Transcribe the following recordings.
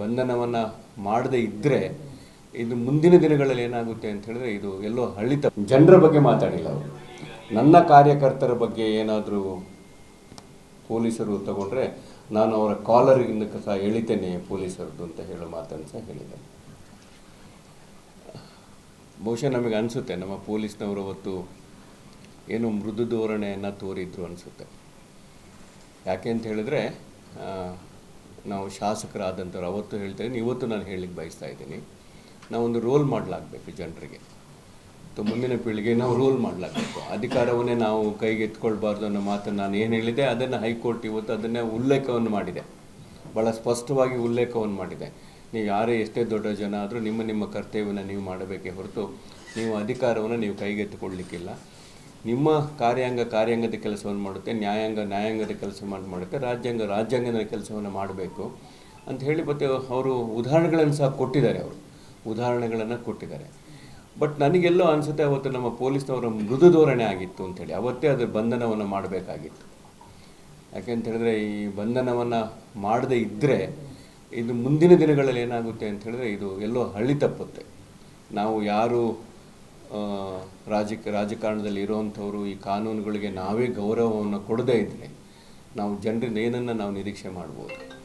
ಬಂಧನವನ್ನು ಮಾಡದೇ ಇದ್ದರೆ ಇದು ಮುಂದಿನ ದಿನಗಳಲ್ಲಿ ಏನಾಗುತ್ತೆ ಅಂತ ಹೇಳಿದ್ರೆ ಇದು ಎಲ್ಲೋ ಹಳ್ಳಿ ತಪ್ಪು ಜನರ ಬಗ್ಗೆ ಮಾತಾಡಿಲ್ಲ ಅವರು. ನನ್ನ ಕಾರ್ಯಕರ್ತರ ಬಗ್ಗೆ ಏನಾದರೂ ಪೊಲೀಸರು ತಗೊಂಡ್ರೆ ನಾನು ಅವರ ಕಾಲರಿಂದ ಸಹ ಎಳಿತೇನೆ ಪೊಲೀಸರದ್ದು ಅಂತ ಹೇಳೋ ಮಾತನ್ನು ಸಹ ಹೇಳಿದ್ದಾರೆ ಬಹುಶಃ ನಮಗೆ ಅನಿಸುತ್ತೆ, ನಮ್ಮ ಪೊಲೀಸ್ನವರು ಅವತ್ತು ಏನು ಮೃದು ಧೋರಣೆಯನ್ನು ತೋರಿದ್ರು ಅನಿಸುತ್ತೆ. ಯಾಕೆ ಅಂತ ಹೇಳಿದ್ರೆ ನಾವು ಶಾಸಕರಾದಂಥವ್ರು, ಅವತ್ತು ಹೇಳ್ತಾ ಇದ್ದೀನಿ ಇವತ್ತು ನಾನು ಹೇಳಲಿಕ್ಕೆ ಬಯಸ್ತಾ ಇದ್ದೀನಿ. ನಾವೊಂದು ರೋಲ್ ಮಾಡಲಾಗಬೇಕು ಜನರಿಗೆ. ಮುಂದಿನ ಪೀಳಿಗೆ ನಾವು ರೋಲ್ ಮಾಡಲಾಗಬೇಕು. ಅಧಿಕಾರವನ್ನೇ ನಾವು ಕೈಗೆ ಎತ್ಕೊಳ್ಬಾರ್ದು ಅನ್ನೋ ಮಾತನ್ನು ನಾನು ಏನು ಹೇಳಿದೆ, ಅದನ್ನು ಹೈಕೋರ್ಟ್ ಇವತ್ತು ಅದನ್ನೇ ಉಲ್ಲೇಖವನ್ನು ಮಾಡಿದೆ. ಭಾಳ ಸ್ಪಷ್ಟವಾಗಿ ಉಲ್ಲೇಖವನ್ನು ಮಾಡಿದೆ. ನೀವು ಯಾರೇ ಎಷ್ಟೇ ದೊಡ್ಡ ಜನ ಆದರೂ ನಿಮ್ಮ ನಿಮ್ಮ ಕರ್ತವ್ಯವನ್ನು ನೀವು ಮಾಡಬೇಕೇ ಹೊರತು ನೀವು ಅಧಿಕಾರವನ್ನು ನೀವು ಕೈಗೆತ್ತಿಕೊಳ್ಳಲಿಕ್ಕಿಲ್ಲ ನಿಮ್ಮ ಕಾರ್ಯಾಂಗ ಕಾರ್ಯಾಂಗದ ಕೆಲಸವನ್ನು ಮಾಡುತ್ತೆ, ನ್ಯಾಯಾಂಗ ನ್ಯಾಯಾಂಗದ ಕೆಲಸ ಮಾಡಿ, ಮಾಡುತ್ತೆ, ರಾಜ್ಯಾಂಗ ರಾಜ್ಯಾಂಗದ ಕೆಲಸವನ್ನು ಮಾಡಬೇಕು ಅಂತ ಹೇಳಿ ಮತ್ತೆ ಅವರು ಉದಾಹರಣೆಗಳನ್ನು ಸಹ ಕೊಟ್ಟಿದ್ದಾರೆ ಅವರು. ಉದಾಹರಣೆಗಳನ್ನು ಕೊಟ್ಟಿದ್ದಾರೆ. ಬಟ್ ನನಗೆಲ್ಲೋ ಅನಿಸುತ್ತೆ ಅವತ್ತು ನಮ್ಮ ಪೊಲೀಸ್ನವರ ಮೃದು ಧೋರಣೆ ಆಗಿತ್ತು ಅಂತೇಳಿ ಅವತ್ತೇ ಅದರ ಬಂಧನವನ್ನು ಮಾಡಬೇಕಾಗಿತ್ತು. ಯಾಕೆಂತ ಹೇಳಿದ್ರೆ ಈ ಬಂಧನವನ್ನು ಮಾಡದೇ ಇದ್ದರೆ ಇದು ಮುಂದಿನ ದಿನಗಳಲ್ಲಿ ಏನಾಗುತ್ತೆ ಅಂತ ಹೇಳಿದ್ರೆ ಇದು ಎಲ್ಲೋ ಹಳ್ಳಿ ತಪ್ಪುತ್ತೆ. ನಾವು ಯಾರು ರಾಜಕ ರಾಜಕಾರಣದಲ್ಲಿ ಇರುವಂಥವರು ಈ ಕಾನೂನುಗಳಿಗೆ ನಾವೇ ಗೌರವವನ್ನು ಕೊಡದೇ ಇದ್ದರೆ ನಾವು ಜನರಿಂದ ಏನನ್ನು ನಾವು ನಿರೀಕ್ಷೆ ಮಾಡ್ಬೋದು.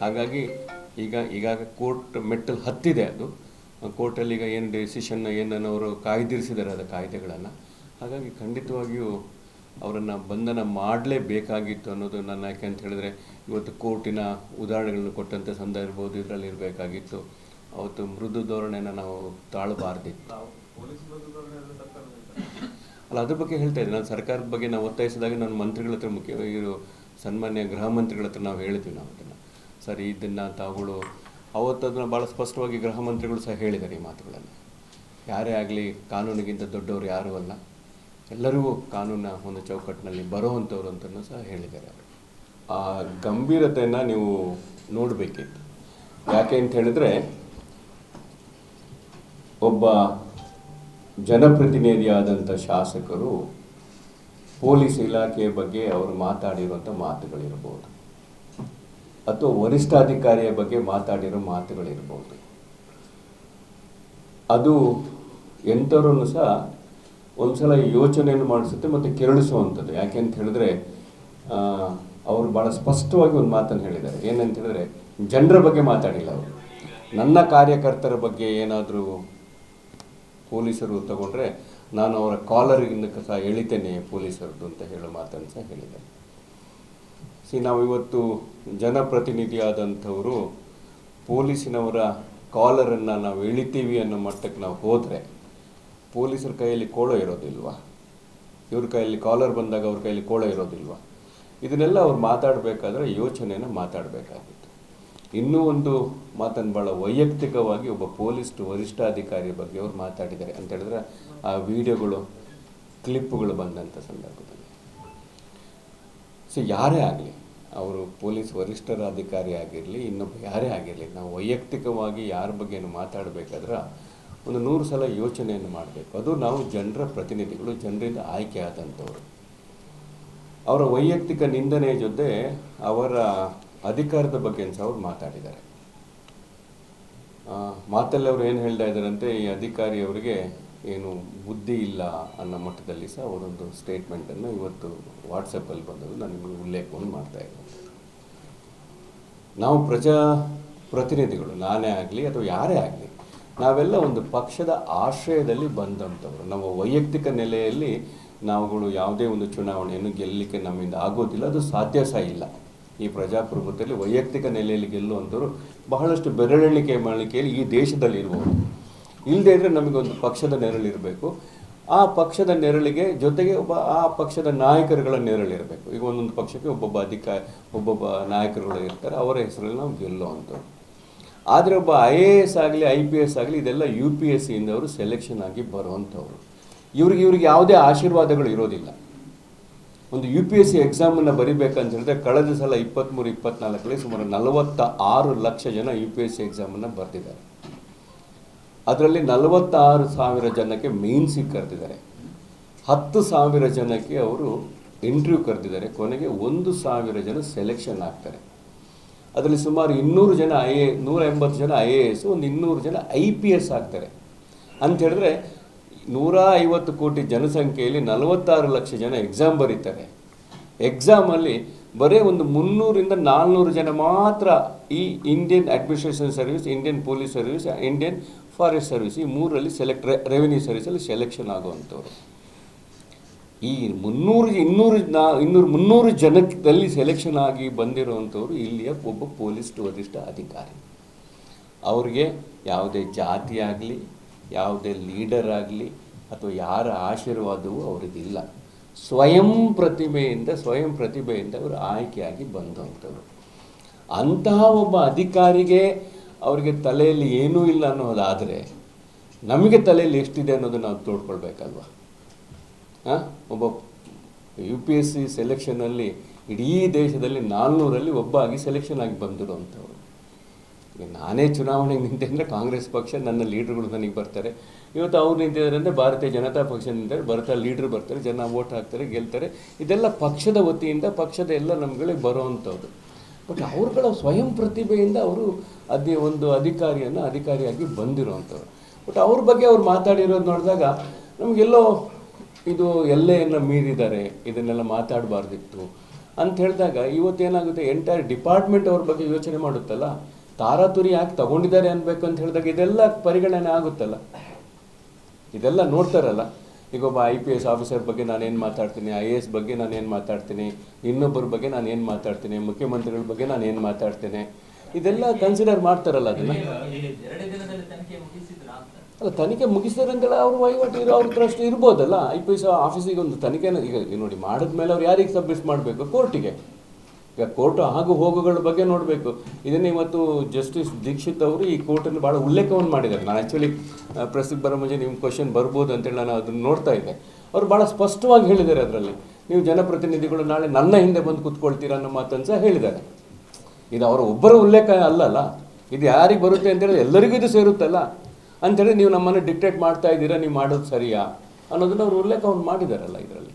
ಹಾಗಾಗಿ ಈಗ, ಈಗಾಗ ಕೋರ್ಟ್ ಮೆಟ್ಟಲು ಹತ್ತಿದೆ ಅದು. ಕೋರ್ಟಲ್ಲಿ ಈಗ ಏನು ಡಿಸಿಷನ್, ಏನನ್ನು ಅವರು ಕಾಯ್ದಿರಿಸಿದ್ದಾರೆ ಅದು ಕಾಯ್ದೆಗಳನ್ನು. ಹಾಗಾಗಿ ಖಂಡಿತವಾಗಿಯೂ ಅವರನ್ನು ಬಂಧನ ಮಾಡಲೇಬೇಕಾಗಿತ್ತು ಅನ್ನೋದು ನನ್ನ ಯಾಕೆ ಅಂತ ಹೇಳಿದ್ರೆ, ಇವತ್ತು ಕೋರ್ಟಿನ ಉದಾಹರಣೆಗಳನ್ನು ಕೊಟ್ಟಂಥ ಸಂದರ್ಭ ಇರಬೇಕಾಗಿತ್ತು. ಅವತ್ತು ಮೃದು ಧೋರಣೆನ ನಾವು ತಾಳಬಾರ್ದಿತ್ತು. ಅಲ್ಲ, ಅದ್ರ ಬಗ್ಗೆ ಹೇಳ್ತಾ ಇದ್ದೀನಿ. ನಾನು ಸರ್ಕಾರದ ಬಗ್ಗೆ ನಾವು ಒತ್ತಾಯಿಸಿದಾಗ ನಾನು ಮಂತ್ರಿಗಳ ಹತ್ರ ಮುಖ್ಯ, ಇವರು ಸನ್ಮಾನ್ಯ ಗೃಹ ಮಂತ್ರಿಗಳ ಹತ್ರ ನಾವು ಹೇಳಿದ್ವಿ ನಾವು ಅದನ್ನು. ಸರಿ, ಇದನ್ನು ತಾವುಗಳು, ಅವತ್ತು ಅದನ್ನು ಭಾಳ ಸ್ಪಷ್ಟವಾಗಿ ಗೃಹ ಮಂತ್ರಿಗಳು ಸಹ ಹೇಳಿದ್ದಾರೆ ಈ ಮಾತುಗಳನ್ನು. ಯಾರೇ ಆಗಲಿ, ಕಾನೂನಿಗಿಂತ ದೊಡ್ಡವರು ಯಾರೂ ಅಲ್ಲ. ಎಲ್ಲರಿಗೂ ಕಾನೂನಿನ ಒಂದು ಚೌಕಟ್ಟಿನಲ್ಲಿ ಬರೋವಂಥವ್ರು ಅಂತಲೂ ಸಹ ಹೇಳಿದ್ದಾರೆ ಅವರು. ಆ ಗಂಭೀರತೆಯನ್ನು ನೀವು ನೋಡಬೇಕಿತ್ತು. ಯಾಕೆ ಅಂತ ಹೇಳಿದ್ರೆ, ಒಬ್ಬ ಜನಪ್ರತಿನಿಧಿಯಾದಂಥ ಶಾಸಕರು ಪೊಲೀಸ್ ಇಲಾಖೆಯ ಬಗ್ಗೆ ಅವರು ಮಾತಾಡಿರುವಂಥ ಮಾತುಗಳಿರ್ಬೋದು. ಅಥವಾ ವರಿಷ್ಠಾಧಿಕಾರಿಯ ಬಗ್ಗೆ ಮಾತಾಡಿರೋ ಮಾತುಗಳಿರ್ಬೋದು. ಅದು ಎಂಥವ್ರನ್ನು ಸಹ ಒಂದ್ಸಲ ಯೋಚನೆಯನ್ನು ಮಾಡಿಸುತ್ತೆ ಮತ್ತು ಕೆರಳಿಸುವಂಥದ್ದು. ಯಾಕೆ ಅಂತ ಹೇಳಿದ್ರೆ ಅವರು ಭಾಳ ಸ್ಪಷ್ಟವಾಗಿ ಒಂದು ಮಾತನ್ನು ಹೇಳಿದ್ದಾರೆ. ಏನಂತ ಹೇಳಿದ್ರೆ, ಜನರ ಬಗ್ಗೆ ಮಾತಾಡಿಲ್ಲ ಅವರು. ನನ್ನ ಕಾರ್ಯಕರ್ತರ ಬಗ್ಗೆ ಏನಾದರೂ ಪೊಲೀಸರು ತಗೊಂಡ್ರೆ ನಾನು ಅವರ ಕಾಲರಿಂದ ಸಹ ಎಳಿತೇನೆ ಪೊಲೀಸರದ್ದು ಅಂತ ಹೇಳೋ ಮಾತನ್ನು ಸಹ ಹೇಳಿದ್ದಾರೆ ಸಿ, ನಾವು ಇವತ್ತು ಜನಪ್ರತಿನಿಧಿಯಾದಂಥವರು ಪೊಲೀಸಿನವರ ಕಾಲರನ್ನು ನಾವು ಎಳಿತೀವಿ ಅನ್ನೋ ಮಟ್ಟಕ್ಕೆ ನಾವು ಹೋದರೆ ಪೊಲೀಸರ ಕೈಯಲ್ಲಿ ಕೋಳ ಇರೋದಿಲ್ವಾ? ಇವ್ರ ಕೈಯಲ್ಲಿ ಕಾಲರ್ ಬಂದಾಗ ಅವ್ರ ಕೈಯಲ್ಲಿ ಕೋಳ ಇರೋದಿಲ್ವಾ? ಇದನ್ನೆಲ್ಲ ಅವ್ರು ಮಾತಾಡಬೇಕಾದ್ರೆ ಯೋಚನೆಯನ್ನು ಮಾತಾಡಬೇಕಾಗಿತ್ತು. ಇನ್ನೂ ಒಂದು ಮಾತನ್ನು ಭಾಳ ವೈಯಕ್ತಿಕವಾಗಿ ಒಬ್ಬ ಪೊಲೀಸ್ ವರಿಷ್ಠಾಧಿಕಾರಿ ಬಗ್ಗೆ ಅವ್ರು ಮಾತಾಡಿದ್ದಾರೆ ಅಂತ ಹೇಳಿದ್ರೆ ಆ ವಿಡಿಯೋಗಳು, ಕ್ಲಿಪ್ಗಳು ಬಂದಂಥ ಸಂದರ್ಭದಲ್ಲಿ. ಸೊ ಯಾರೇ ಆಗಲಿ, ಅವರು ಪೊಲೀಸ್ ವರಿಷ್ಠರ ಅಧಿಕಾರಿ ಆಗಿರಲಿ, ಇನ್ನೊಬ್ಬ ಯಾರೇ ಆಗಿರಲಿ, ನಾವು ವೈಯಕ್ತಿಕವಾಗಿ ಯಾರ ಬಗ್ಗೆನೂ ಮಾತಾಡಬೇಕಾದ್ರೆ ಒಂದು ನೂರು ಸಲ ಯೋಚನೆಯನ್ನು ಮಾಡಬೇಕು. ಅದು ನಾವು ಜನರ ಪ್ರತಿನಿಧಿಗಳು, ಜನರಿಂದ ಆಯ್ಕೆ ಆದಂಥವ್ರು. ಅವರ ವೈಯಕ್ತಿಕ ನಿಂದನೆಯ ಜೊತೆ ಅವರ ಅಧಿಕಾರದ ಬಗ್ಗೆ ಸಹ ಅವ್ರು ಮಾತಾಡಿದ್ದಾರೆ. ಮಾತಲ್ಲಿ ಅವರು ಏನು ಹೇಳ್ತಾ ಇದ್ದಾರಂತೆ, ಈ ಅಧಿಕಾರಿಯವರಿಗೆ ಏನು ಬುದ್ಧಿ ಇಲ್ಲ ಅನ್ನೋ ಮಟ್ಟದಲ್ಲಿ ಸಹ ಅವರೊಂದು ಸ್ಟೇಟ್ಮೆಂಟನ್ನು ಇವತ್ತು ವಾಟ್ಸಪ್ಪಲ್ಲಿ ಬಂದದ್ದು ನಾನು ನಿಮಗೆ ಉಲ್ಲೇಖವನ್ನು ಮಾಡ್ತಾ ಇದ್ದೀನಿ. ನಾವು ಪ್ರಜಾ ಪ್ರತಿನಿಧಿಗಳು, ನಾನೇ ಆಗಲಿ ಅಥವಾ ಯಾರೇ ಆಗಲಿ, ನಾವೆಲ್ಲ ಒಂದು ಪಕ್ಷದ ಆಶ್ರಯದಲ್ಲಿ ಬಂದಂಥವ್ರು. ನಮ್ಮ ವೈಯಕ್ತಿಕ ನೆಲೆಯಲ್ಲಿ ನಾವುಗಳು ಯಾವುದೇ ಒಂದು ಚುನಾವಣೆಯನ್ನು ಗೆಲ್ಲಲಿಕ್ಕೆ ನಮ್ಮಿಂದ ಆಗೋದಿಲ್ಲ, ಅದು ಸಾಧ್ಯ ಸಹ ಇಲ್ಲ. ಈ ಪ್ರಜಾಪ್ರಭುತ್ವದಲ್ಲಿ ವೈಯಕ್ತಿಕ ನೆಲೆಯಲ್ಲಿ ಗೆಲ್ಲುವಂಥವ್ರು ಬಹಳಷ್ಟು ಬೆರಳೆಣಿಕೆ ಮಾಡಿಕೆಯಲ್ಲಿ ಈ ದೇಶದಲ್ಲಿ ಇರ್ಬೋದು. ಇಲ್ಲದೇ ಇದ್ದರೆ ನಮಗೊಂದು ಪಕ್ಷದ ನೆರಳಿರಬೇಕು ಆ ಪಕ್ಷದ ನೆರಳಿಗೆ ಜೊತೆಗೆ ಒಬ್ಬ ಆ ಪಕ್ಷದ ನಾಯಕರುಗಳ ನೆರಳಿರಬೇಕು ಈಗ ಒಂದೊಂದು ಪಕ್ಷಕ್ಕೆ ಒಬ್ಬೊಬ್ಬ ಅಧಿಕಾರಿ ಒಬ್ಬೊಬ್ಬ ನಾಯಕರುಗಳು ಇರ್ತಾರೆ. ಅವರ ಹೆಸರಲ್ಲಿ ನಾವು ಗೆಲ್ಲುವಂಥವ್ರು. ಆದರೆ ಒಬ್ಬ ಐ ಎ ಎಸ್ ಆಗಲಿ, ಐ ಪಿ ಎಸ್ ಆಗಲಿ, ಇದೆಲ್ಲ ಯು ಪಿ ಎಸ್ ಸಿಯಿಂದ ಅವರು ಸೆಲೆಕ್ಷನ್ ಆಗಿ ಬರುವಂಥವ್ರು. ಇವ್ರಿಗೆ ಇವ್ರಿಗೆ ಯಾವುದೇ ಆಶೀರ್ವಾದಗಳು ಇರೋದಿಲ್ಲ. ಒಂದು ಯು ಪಿ ಎಸ್ ಸಿ ಎಕ್ಸಾಮನ್ನು ಬರಿಬೇಕಂತ ಹೇಳಿದ್ರೆ ಕಳೆದ ಸಲ ಇಪ್ಪತ್ತ್ಮೂರು ಇಪ್ಪತ್ನಾಲ್ಕರಲ್ಲಿ ಸುಮಾರು ನಲವತ್ತ ಆರು ಲಕ್ಷ ಜನ ಯು ಪಿ ಎಸ್ ಸಿ ಎಕ್ಸಾಮನ್ನು ಬರೆದಿದ್ದಾರೆ ಅದರಲ್ಲಿ ನಲವತ್ತಾರು ಸಾವಿರ ಜನಕ್ಕೆ ಮೇನ್ಸಿಗೆ ಕರೆದಿದ್ದಾರೆ. ಹತ್ತು ಸಾವಿರ ಜನಕ್ಕೆ ಅವರು ಇಂಟರ್ವ್ಯೂ ಕರೆದಿದ್ದಾರೆ. ಕೊನೆಗೆ ಒಂದು ಸಾವಿರ ಜನ ಸೆಲೆಕ್ಷನ್ ಆಗ್ತಾರೆ. ಅದರಲ್ಲಿ ಸುಮಾರು ಇನ್ನೂರು ಜನ ಐ ಎ ನೂರ ಎಂಬತ್ತು ಜನ ಐ ಎ ಎಸ್ ಒಂದು ಇನ್ನೂರು ಜನ ಐ ಪಿ ಎಸ್ ಆಗ್ತಾರೆ. ಅಂತ ಹೇಳಿದ್ರೆ ನೂರ ಐವತ್ತು ಕೋಟಿ ಜನಸಂಖ್ಯೆಯಲ್ಲಿ ನಲವತ್ತಾರು ಲಕ್ಷ ಜನ ಎಕ್ಸಾಮ್ ಬರೀತಾರೆ. ಎಕ್ಸಾಮಲ್ಲಿ ಬರೀ ಒಂದು ಮುನ್ನೂರಿಂದ ನಾಲ್ನೂರು ಜನ ಮಾತ್ರ ಈ Indian administration service Indian police service Indian forest service ಈ ಮೂರರಲ್ಲಿ ಸೆಲೆಕ್ಟ್ ರೆವಿನ್ಯೂ ಸರ್ವಿಸಲ್ಲಿ ಸೆಲೆಕ್ಷನ್ ಆಗುವಂಥವ್ರು. ಈ ಮುನ್ನೂರು, ಇನ್ನೂರು ನಾ, ಇನ್ನೂರು ಮುನ್ನೂರು ಜನದಲ್ಲಿ ಸೆಲೆಕ್ಷನ್ ಆಗಿ ಬಂದಿರುವಂಥವ್ರು ಇಲ್ಲಿಯ ಒಬ್ಬ ಪೊಲೀಸ್ ವರಿಷ್ಠ ಅಧಿಕಾರಿ ಅವ್ರಿಗೆ ಯಾವುದೇ ಜಾತಿ ಆಗಲಿ ಯಾವುದೇ ಲೀಡರ್ ಆಗಲಿ ಅಥವಾ ಯಾರ ಆಶೀರ್ವಾದವೂ ಅವರಿಗಿಲ್ಲ ಸ್ವಯಂ ಪ್ರತಿಭೆಯಿಂದ ಸ್ವಯಂ ಪ್ರತಿಭೆಯಿಂದ ಅವರು ಆಯ್ಕೆಯಾಗಿ ಬಂದಂಥವ್ರು. ಅಂತಹ ಒಬ್ಬ ಅಧಿಕಾರಿಗೆ ಅವರಿಗೆ ತಲೆಯಲ್ಲಿ ಏನೂ ಇಲ್ಲ ಅನ್ನೋದಾದರೆ ನಮಗೆ ತಲೆಯಲ್ಲಿ ಎಷ್ಟಿದೆ ಅನ್ನೋದನ್ನು ನಾವು ತೋಡ್ಕೊಳ್ಬೇಕಲ್ವ? ಹಾಂ ಒಬ್ಬ ಯು ಪಿ ಎಸ್ ಸಿ ಸೆಲೆಕ್ಷನಲ್ಲಿ ಇಡೀ ದೇಶದಲ್ಲಿ ನಾಲ್ನೂರಲ್ಲಿ ಒಬ್ಬ ಆಗಿ ಸೆಲೆಕ್ಷನ್ ಆಗಿ ಬಂದಿರುವಂಥವ್ರು. ನಾನೇ ಚುನಾವಣೆಗೆ ನಿಂತೆ ಅಂದರೆ ಕಾಂಗ್ರೆಸ್ ಪಕ್ಷ ನನ್ನ ಲೀಡ್ರುಗಳು ನನಗೆ ಬರ್ತಾರೆ. ಇವತ್ತು ಅವ್ರು ನಿಂತಿದ್ದಾರೆ ಅಂದರೆ ಭಾರತೀಯ ಜನತಾ ಪಕ್ಷ ನಿಂತಾರೆ ಭಾರತ ಲೀಡ್ರ್ ಬರ್ತಾರೆ, ಜನ ವೋಟ್ ಹಾಕ್ತಾರೆ, ಗೆಲ್ತಾರೆ. ಇದೆಲ್ಲ ಪಕ್ಷದ ವತಿಯಿಂದ ಪಕ್ಷದ ಎಲ್ಲ ನಮ್ಗಳಿಗೆ ಬರೋವಂಥದ್ದು. ಬಟ್ ಅವ್ರುಗಳ ಸ್ವಯಂ ಪ್ರತಿಭೆಯಿಂದ ಅವರು ಅದೇ ಒಂದು ಅಧಿಕಾರಿಯನ್ನು ಅಧಿಕಾರಿಯಾಗಿ ಬಂದಿರುವಂಥವ್ರು. ಬಟ್ ಅವ್ರ ಬಗ್ಗೆ ಅವ್ರು ಮಾತಾಡಿರೋದು ನೋಡಿದಾಗ ನಮಗೆಲ್ಲೋ ಇದು ಎಲ್ಲೆಯನ್ನು ಮೀರಿದ್ದಾರೆ, ಇದನ್ನೆಲ್ಲ ಮಾತಾಡಬಾರ್ದಿತ್ತು ಅಂತ ಹೇಳಿದಾಗ ಇವತ್ತೇನಾಗುತ್ತೆ ಎಂಟೈರ್ ಡಿಪಾರ್ಟ್ಮೆಂಟ್ ಅವ್ರ ಬಗ್ಗೆ ಯೋಚನೆ ಮಾಡುತ್ತಲ್ಲ? ತಾರಾತುರಿ ಯಾಕೆ ತಗೊಂಡಿದ್ದಾರೆ ಅನ್ಬೇಕು ಅಂತ ಹೇಳಿದಾಗ ಇದೆಲ್ಲ ಪರಿಗಣನೆ ಆಗುತ್ತಲ್ಲ. ಇದೆಲ್ಲ ನೋಡ್ತಾರಲ್ಲ. ಈಗ ಒಬ್ಬ ಐ ಪಿ ಎಸ್ ಆಫೀಸರ್ ಬಗ್ಗೆ ನಾನೇನು ಮಾತಾಡ್ತೀನಿ ಐ ಎ ಎಸ್ ಬಗ್ಗೆ ನಾನೇನು ಮಾತಾಡ್ತೀನಿ, ಇನ್ನೊಬ್ಬರ ಬಗ್ಗೆ ನಾನು ಏನು ಮಾತಾಡ್ತೀನಿ, ಮುಖ್ಯಮಂತ್ರಿಗಳ ಬಗ್ಗೆ ನಾನು ಏನು ಮಾತಾಡ್ತೇನೆ, ಇದೆಲ್ಲ ಕನ್ಸಿಡರ್ ಮಾಡ್ತಾರಲ್ಲ ಅದನ್ನು. ಅಲ್ಲ, ತನಿಖೆ ಮುಗಿಸಿದ್ರೆ ಅಂತೇಳಿ ಅವ್ರ ವಹಿವಾಟು ಇರೋ ಅವ್ರ ಟ್ರಸ್ಟ್ ಇರ್ಬೋದಲ್ಲ. ಐ ಪಿ ಎಸ್ ಆಫೀಸಿಗೆ ಒಂದು ತನಿಖೆನ ಈಗ ನೋಡಿ, ಮಾಡಿದ್ಮೇಲೆ ಅವ್ರು ಯಾರಿಗೆ ಸಬ್ಮಿಟ್ ಮಾಡಬೇಕು? ಕೋರ್ಟಿಗೆ ಈಗ ಕೋರ್ಟ್ ಆಗು ಹೋಗುಗಳ ಬಗ್ಗೆ ನೋಡಬೇಕು. ಇದನ್ನು ಇವತ್ತು ಜಸ್ಟಿಸ್ ದೀಕ್ಷಿತ್ ಅವರು ಈ ಕೋರ್ಟಲ್ಲಿ ಭಾಳ ಉಲ್ಲೇಖವನ್ನು ಮಾಡಿದ್ದಾರೆ. ನಾನು ಆ್ಯಕ್ಚುಲಿ ಪ್ರೆಸ್ಸಿಗೆ ಬರೋ ಮುಂಚೆ ನಿಮ್ಮ ಕ್ವಶನ್ ಬರ್ಬೋದು ಅಂತೇಳಿ ನಾನು ಅದನ್ನು ನೋಡ್ತಾ ಇದ್ದೆ. ಅವರು ಭಾಳ ಸ್ಪಷ್ಟವಾಗಿ ಹೇಳಿದ್ದಾರೆ ಅದರಲ್ಲಿ. ನೀವು ಜನಪ್ರತಿನಿಧಿಗಳು ನಾಳೆ ನನ್ನ ಹಿಂದೆ ಬಂದು ಕೂತ್ಕೊಳ್ತೀರಾ ಅನ್ನೋ ಮಾತನ್ನು ಸಹ ಹೇಳಿದ್ದಾರೆ. ಇದು ಅವರ ಒಬ್ಬರ ಉಲ್ಲೇಖ ಅಲ್ಲಲ್ಲ. ಇದು ಯಾರಿಗೆ ಬರುತ್ತೆ ಅಂತೇಳಿ ಎಲ್ಲರಿಗೂ ಇದು ಸೇರುತ್ತಲ್ಲ. ಅಂಥೇಳಿ ನೀವು ನಮ್ಮನ್ನು ಡಿಕ್ಟೇಟ್ ಮಾಡ್ತಾ ಇದ್ದೀರಾ, ನೀವು ಮಾಡೋದು ಸರಿಯಾ ಅನ್ನೋದನ್ನ ಅವರು ಉಲ್ಲೇಖವನ್ನು ಮಾಡಿದಾರಲ್ಲ ಇದರಲ್ಲಿ.